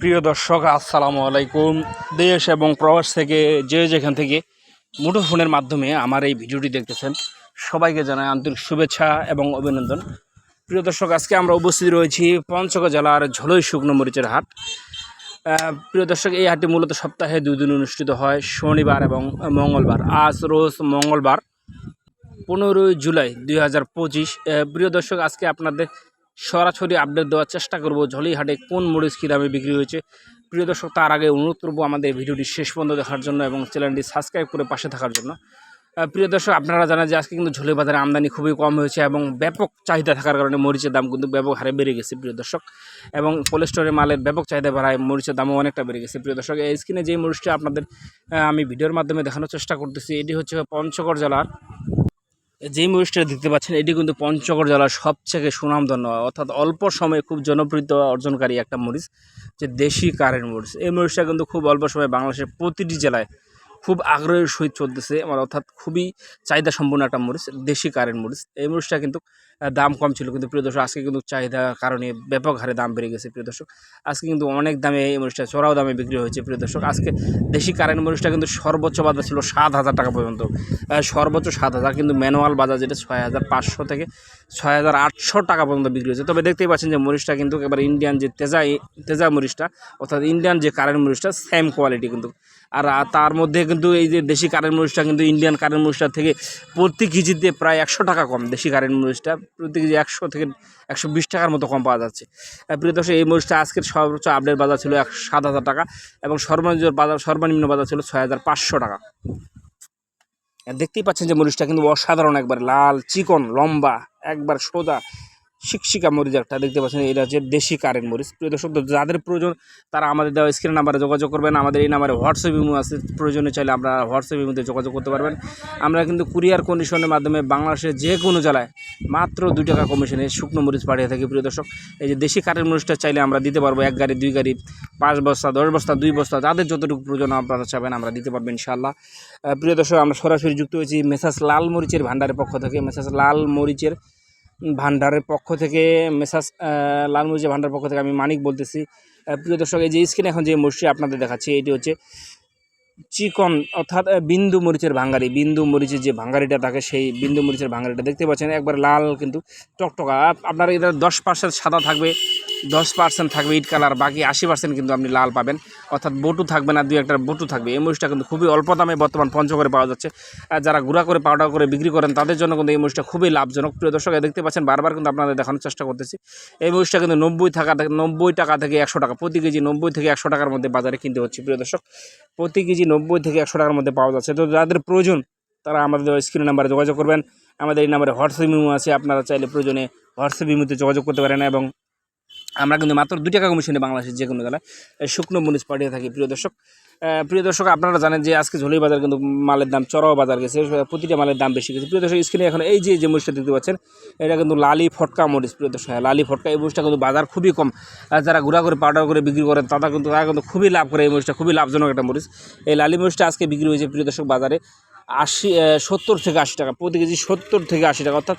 প্রিয় দর্শক, আসসালামু আলাইকুম। দেশ এবং প্রবাস থেকে যে যেখান থেকে মুঠোফোনের মাধ্যমে আমার এই ভিডিওটি দেখতেছেন, সবাইকে জানাই আন্তরিক শুভেচ্ছা এবং অভিনন্দন। প্রিয় দর্শক, আজকে আমরা উপস্থিত রয়েছি পঞ্চগড় জেলার ঝোলই শুকনো মরিচের হাট। প্রিয় দর্শক, এই হাটটি মূলত সপ্তাহে দুই দিন অনুষ্ঠিত হয়, শনিবার এবং মঙ্গলবার। আজ রোজ মঙ্গলবার, পনেরোই জুলাই দুই হাজার পঁচিশ। প্রিয় দর্শক, আজকে আপনাদের সরাসরি আপডেট দেওয়ার চেষ্টা করব, ঝলিহাটে কোন মরিচ কী দামে বিক্রি হয়েছে? প্রিয় দর্শক, তার আগে অনুরোধ করব আমাদের ভিডিওটি শেষ পর্যন্ত দেখার জন্য এবং চ্যানেলটি সাবস্ক্রাইব করে পাশে থাকার জন্য। প্রিয় দর্শক, আপনারা জানেন যে আজকে কিন্তু ঝোলে বাজারে আমদানি খুবই কম হয়েছে এবং ব্যাপক চাহিদা থাকার কারণে মরিচের দাম কিন্তু ব্যাপক হারে বেড়ে গেছে, প্রিয় দর্শক। এবং কোলেস্টোরের মালের ব্যাপক চাহিদা বাড়ায়, মরিচের দামও অনেকটা বেড়ে গেছে, প্রিয় দর্শক। এই স্ক্রিনে যে মরিচটা আপনাদের আমি ভিডিওর মাধ্যমে দেখানোর চেষ্টা করতেছি, এটি হচ্ছে পঞ্চগড় জেলার যে মরিচটা দেখতে পাচ্ছেন, এটি কিন্তু পঞ্চগড় জেলার সবথেকে সুনামধন্য, অর্থাৎ অল্প সময়ে খুব জনপ্রিয় অর্জনকারী একটা মরিচ যে দেশি কারেন্ট মরিচ এই মরিচটা কিন্তু খুব অল্প সময়ে বাংলাদেশের প্রতিটি জেলায় খুব আগ্রহের সহিত চলতেছে। আমার অর্থাৎ খুবই চাহিদা সম্পন্ন একটা মরিচ, দেশি কারেন্ট মরিচ। এই মরিচটা কিন্তু দাম কম ছিল কিন্তু প্রিয় দর্শক, আজকে কিন্তু চাহিদার কারণে ব্যাপক হারে দাম বেড়ে গেছে প্রিয় দর্শক। আজকে কিন্তু অনেক দামে এই মরিচটা চড়াও দামে বিক্রি হয়েছে প্রিয় দর্শক। আজকে দেশি কারেন্ট মরিচটা কিন্তু সর্বোচ্চ বাজার ছিল সাত হাজার টাকা পর্যন্ত। সর্বোচ্চ সাত হাজার, কিন্তু ম্যানুয়াল বাজার যেটা ছয় হাজার পাঁচশো থেকে ছয় হাজার আটশো টাকা পর্যন্ত বিক্রি হয়েছে। তবে দেখতেই পাচ্ছেন যে মরিচটা কিন্তু এবার ইন্ডিয়ান যে তেজা তেজা মরিচটা, অর্থাৎ ইন্ডিয়ান যে কারেন্ট মরিচটা সেম কোয়ালিটি কিন্তু। আর তার মধ্যে কিন্তু এই যে দেশি কারেন্ট মরিচটা কিন্তু ইন্ডিয়ান কারেন্ট মরিচটা থেকে প্রতি কেজিতে প্রায় একশো টাকা কম দেশি কারেন্ট মরিচটা। প্রতি কেজি একশো থেকে একশো বিশ টাকার মতো কম পাওয়া যাচ্ছে। প্রিয় দর্শক, এই মরিচটা আজকের সর্বোচ্চ আপডেট বাজার ছিল এক সাত হাজার টাকা এবং সর্বনিম্ন বাজার সর্বনিম্ন বাজার ছিল ছয় হাজার পাঁচশো টাকা। দেখতেই পাচ্ছেন যে মরিচটা কিন্তু অসাধারণ একবার, লাল, চিকন, লম্বা, একবার সোজা শিকশিকা মরিচ একটা দেখতে পাচ্ছেন, এটা হচ্ছে দেশি কারেন্ট মরিচ। প্রিয় দর্শক যাদের প্রয়োজন তারা আমাদের দেওয়া স্ক্রিন নাম্বারে যোগাযোগ করবেন। আমাদের এই নাম্বারে হোয়াটসঅ্যাপ ইমো আছে, প্রয়োজনে চাইলে আমরা হোয়াটসঅ্যাপ ইমোতে যোগাযোগ করতে পারবেন। আমরা কিন্তু কুরিয়ার কন্ডিশনের মাধ্যমে বাংলাদেশের যে কোনো জেলায় মাত্র দুই টাকা কমিশনে শুকনো মরিচ পাঠিয়ে থাকি, প্রিয় দর্শক। এই যে দেশি কারেন্ট মরিচটা চাইলে আমরা দিতে পারব, এক গাড়ি, দুই গাড়ি, পাঁচ বস্তা, দশ বস্তা, দুই বস্তা, যাদের যতটুকু প্রয়োজন আপনারা চাবেন আমরা দিতে পারব ইনশাআল্লাহ। প্রিয় দর্শক, আমরা সরাসরি যুক্ত হয়েছি মেসাস লাল মরিচের ভান্ডারের পক্ষ থেকে। মেসাস লাল মরিচের ভান্ডারের পক্ষ থেকে মেসাস লালমুজি ভান্ডারের পক্ষ থেকে আমি মানিক বলতেছি। প্রিয় দর্শক, এই যে স্ক্রিনে এখন যে মরিচটি আপনাদের দেখাচ্ছি, এটি হচ্ছে চিকন, অর্থাৎ বিন্দু মরিচের ভাঙ্গারি। বিন্দু মরিচের যে ভাঙ্গারিটা থাকে, সেই বিন্দু মরিচের ভাঙ্গারিটা দেখতে পাচ্ছেন। একবার লাল কিন্তু টকটকা। আপনার এটা দশ পার্সেন্ট সাদা থাকবে। দশ পার্সেন্ট থাকবে ইট কালার, বাকি আশি পার্সেন্ট কিন্তু আপনি লাল পাবেন। অর্থাৎ বটু থাকবে না, দুই একটা বটু থাকবে। এই মরিচটা কিন্তু খুবই অল্প দামে বর্তমান পঞ্চগড়ে পাওয়া যাচ্ছে। যারা গুঁড়া করে পাউডার করে বিক্রি করেন, তাদের জন্য কিন্তু এই মরিচটা খুবই লাভজনক। প্রিয় দর্শক দেখতে পাচ্ছেন, বারবার কিন্তু আপনাদের দেখানোর চেষ্টা করতেছি। এই মরিচটা কিন্তু নব্বই টাকা থেকে, নব্বই টাকা থেকে একশো টাকা, প্রতি কেজি নব্বই থেকে একশো টাকার মধ্যে বাজারে কিনতে হচ্ছে, প্রিয় দর্শক। প্রতি কেজি নব্বই থেকে একশো টাকার মধ্যে পাওয়া যাচ্ছে। তো যাদের প্রয়োজন, তারা আমাদের স্ক্রিন নাম্বারে যোগাযোগ করবেন। আমাদের এই নাম্বারে হোয়াটসঅ্যাপ ইমো আছে, আপনারা চাইলে প্রয়োজনে হোয়াটসঅ্যাপ ইমোতে যোগাযোগ করতে পারেন এবং আমরা কিন্তু মাত্র দুই টাকা কমিশনে বাংলাদেশের যে কোনো জেলায়। শুকনো মরিচ পাঠিয়ে থাকি প্রিয় দর্শক। প্রিয় দর্শক আপনারা জানেন যে আজকে ঝোলি বাজার কিন্তু মালের দাম চড়াও বাজার গেছে। প্রতিটা মালের দাম বেশি গেছে। প্রিয় দর্শক স্ক্রিনে এখন এই যে যে মরিচটা দেখতে পাচ্ছেন এটা কিন্তু লালি ফটকা মরিচ প্রিয় দর্শক। হ্যাঁ, লালি ফটকা এই মরিচটা কিন্তু বাজার খুবই কম। যারা গুঁড়া করে পাউডার করে বিক্রি করেন তারা কিন্তু তারা কিন্তু খুবই লাভ করে এই মরিচটা খুবই লাভজনক একটা মরিচ। এই লালি মরিচটা আজকে বিক্রি হয়েছে প্রিয় দর্শক বাজারে আশি সত্তর থেকে আশি টাকা প্রতি কেজি সত্তর থেকে আশি টাকা। অর্থাৎ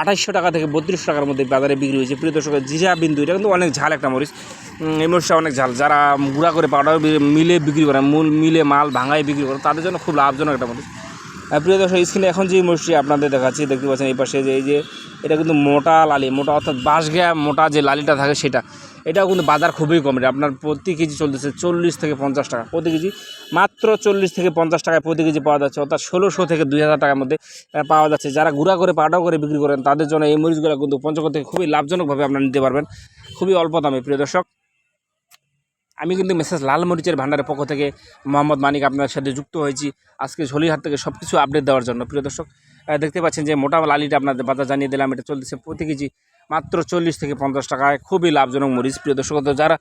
আঠাইশশো টাকা থেকে বত্রিশশো টাকার মধ্যে বাজারে বিক্রি হয়েছে। প্রিয় দর্শক জিজা বিন্দু, এটা কিন্তু অনেক ঝাল একটা মরিচ। এই মরিচটা অনেক ঝাল। যারা গুঁড়া করে পাউডার মিলে বিক্রি করে, মূল মিলে মাল ভাঙায় বিক্রি করে, তাদের জন্য খুব লাভজনক একটা মরিচ। প্রিয় দর্শক স্ক্রিনে এখন যে মরিচটি আপনাদের দেখাচ্ছি, দেখতে পাচ্ছেন এই পাশে যে, এই যে, এটা কিন্তু মোটা লালি, মোটা অর্থাৎ বাঁশগা মোটা যে লালিটা থাকে সেটা। এটাও কিন্তু বাজার খুবই কম এটা আপনার প্রতি কেজি চলতেছে চল্লিশ থেকে পঞ্চাশ টাকা। প্রতি কেজি মাত্র চল্লিশ থেকে পঞ্চাশ টাকায় প্রতি কেজি পাওয়া যাচ্ছে, অর্থাৎ ষোলোশো থেকে দুই হাজার টাকার মধ্যে পাওয়া যাচ্ছে। যারা গুঁড়া করে পাউডার করে বিক্রি করেন, তাদের জন্য এই মরিচগুলো কিন্তু পঞ্চগড় থেকে খুবই লাভজনকভাবে আপনারা নিতে পারবেন। খুবই অল্প দামে, প্রিয় দর্শক। আমি কিন্তু মেসেজ লাল মরিচের ভান্ডারের পক্ষ থেকে মোহাম্মদ মানিক আপনার সাথে যুক্ত হয়েছি। আজকে ঝলিহাট থেকে সব কিছু আপডেট দেওয়ার জন্য। প্রিয় দর্শক দেখতে পাচ্ছেন যে মোটা লালিটা আপনাদের বাজার জানিয়ে দিলাম। এটা চলতেছে প্রতি কেজি মাত্র চল্লিশ থেকে পঞ্চাশ টাকায় খুবই লাভজনক মরিচ। প্রিয় দর্শক যারা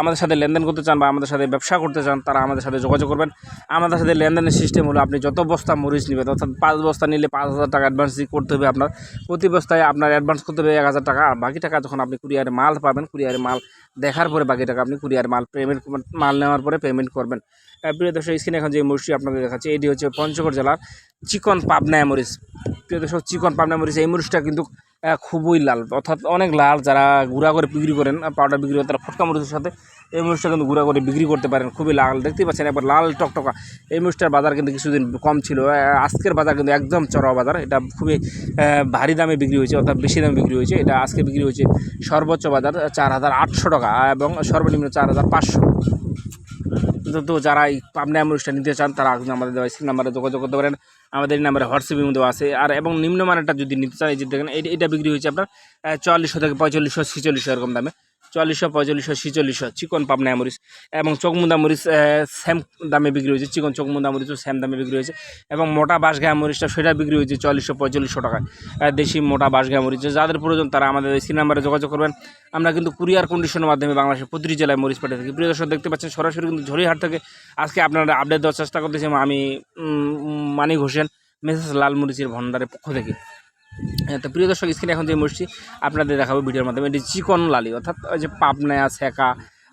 আমাদের সাথে লেনদেন করতে চান বা আমাদের সাথে ব্যবসা করতে চান, তারা আমাদের সাথে যোগাযোগ করবেন। আমাদের সাথে লেনদেনের সিস্টেম হলো, আপনি যত বস্তা মরিচ নেবেন, অর্থাৎ পাঁচ বস্তা নিলে পাঁচ হাজার টাকা অ্যাডভান্স করতে হবে আপনার। প্রতি বস্তায় আপনার অ্যাডভান্স করতে হবে এক হাজার টাকা, আর বাকি টাকা যখন আপনি কুরিয়ারে মাল পাবেন, কুরিয়ারে মাল দেখার পরে বাকি টাকা আপনি কুরিয়ার মাল পেমেন্ট মাল নেওয়ার পরে পেমেন্ট করবেন। প্রিয় দর্শক স্ক্রিনে এখন যে মরিচটি আপনাদের দেখাচ্ছে, এটি হচ্ছে পঞ্চগড় জেলার চিকন পাবনা মরিচ। প্রিয় দর্শক, চিকন পাবনা মরিচ, এই মরিচটা কিন্তু খুবই লাল। অর্থাৎ অনেক লাল যারা গুঁড়া করে বিক্রি করেন পাউডার বিক্রি করেন তারা ফটকা মরিচের সাথে এই মরিচটা কিন্তু গুঁড়া করে বিক্রি করতে পারেন। খুবই লাল। দেখতেই পাচ্ছেন একবার লাল টকটকা। এই মরিচটার বাজার কিন্তু কিছুদিন কম ছিল। আজকের বাজার কিন্তু একদম চড়া বাজার। এটা খুবই ভারী দামে বিক্রি হয়েছে, অর্থাৎ বেশি দামে বিক্রি হয়েছে। এটা আজকে বিক্রি হয়েছে সর্বোচ্চ বাজার চার হাজার আটশো টাকা এবং সর্বনিম্ন চার হাজার পাঁচশো। তো যারা এই পাবনা অ্যাম্বুলেন্সটা নিতে চান, তারা আমাদের দেওয়া স্ক্রিন নাম্বারে যোগাযোগ করতে পারেন। আমাদের এই নাম্বারে হোয়াটসঅ্যাপ মধ্যে আছে। আর এবং নিম্নমানেরটা যদি নিতে চান, এই যে দেখেন এটা বিক্রি হয়েছে আপনার চুয়াল্লিশশো থেকে পঁয়তাল্লিশশো, ছিচল্লিশশো এরকম দামে। চুয়াল্লিশশো পঁয়তাল্লিশশো ছিচল্লিশশো, চিকন পাবনা মরিচ এবং চকমুন্দা মরিচ সেম দামে বিক্রি হয়েছে। চিকন চকমুন্দা মরিচও সেম দামে বিক্রি হয়েছে। এবং মোটা বাঁশঘা মরিচটা সেটা বিক্রি হয়েছে চল্লিশশো পঁয়তাল্লিশশো টাকায়। দেশি মোটা বাঁশঘা মরিচ। যাদের প্রয়োজন তারা আমাদের স্ক্রিন নাম্বারে যোগাযোগ করবেন। আমরা কিন্তু কুরিয়ার কন্ডিশনের মাধ্যমে বাংলাদেশের প্রতিটি জেলায় মরিচ পাঠিয়ে থাকি। প্রিয় দর্শক, দেখতে পাচ্ছেন সরাসরি কিন্তু ঝড়িহাট থেকে আজকে আপনারা আপডেট দেওয়ার চেষ্টা করতেছি। আমি মানিক হোসেন মেসেজ লাল মরিচের ভণ্ডারের পক্ষ থেকে। তো প্রিয় দর্শক, স্ক্রিনে এখন যে মসজিদ, আপনাদের দেখাবো ভিডিওর মাধ্যমে। এটি চিকন লালি, অর্থাৎ ওই যে পাবনায়া শেখা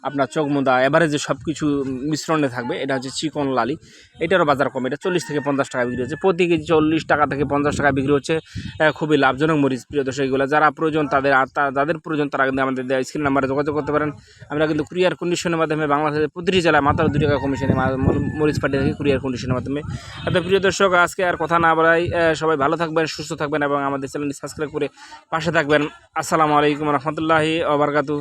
আপনার চোখমুদা এভারেজে সব কিছু মিশ্রণে থাকবে এটা হচ্ছে চিকন লালি। এটারও বাজার কম এটা চল্লিশ থেকে পঞ্চাশ টাকা বিক্রি হচ্ছে। প্রতি কেজি চল্লিশ টাকা থেকে পঞ্চাশ টাকা বিক্রি হচ্ছে খুবই লাভজনক মরিচ প্রিয় দর্শক এগুলো যারা প্রয়োজন তাদের যাদের প্রয়োজন তারা কিন্তু আমাদের স্ক্রিন নাম্বারে যোগাযোগ করতে পারেন। আমরা কিন্তু কুরিয়ার কন্ডিশনের মাধ্যমে বাংলাদেশের প্রতিটি জেলায় মাত্র দুই টাকা কমিশনে মরিচ পাঠিয়ে থাকি কুরিয়ার কন্ডিশনের মাধ্যমে। তো প্রিয় দর্শক আজকে আর কথা না আহ, সবাই ভালো থাকবেন সুস্থ থাকবেন এবং আমাদের চ্যানেলটি সাবস্ক্রাইব করে পাশে থাকবেন। আসসালামু আলাইকুম রহমতুল্লাহি ওবরকাতু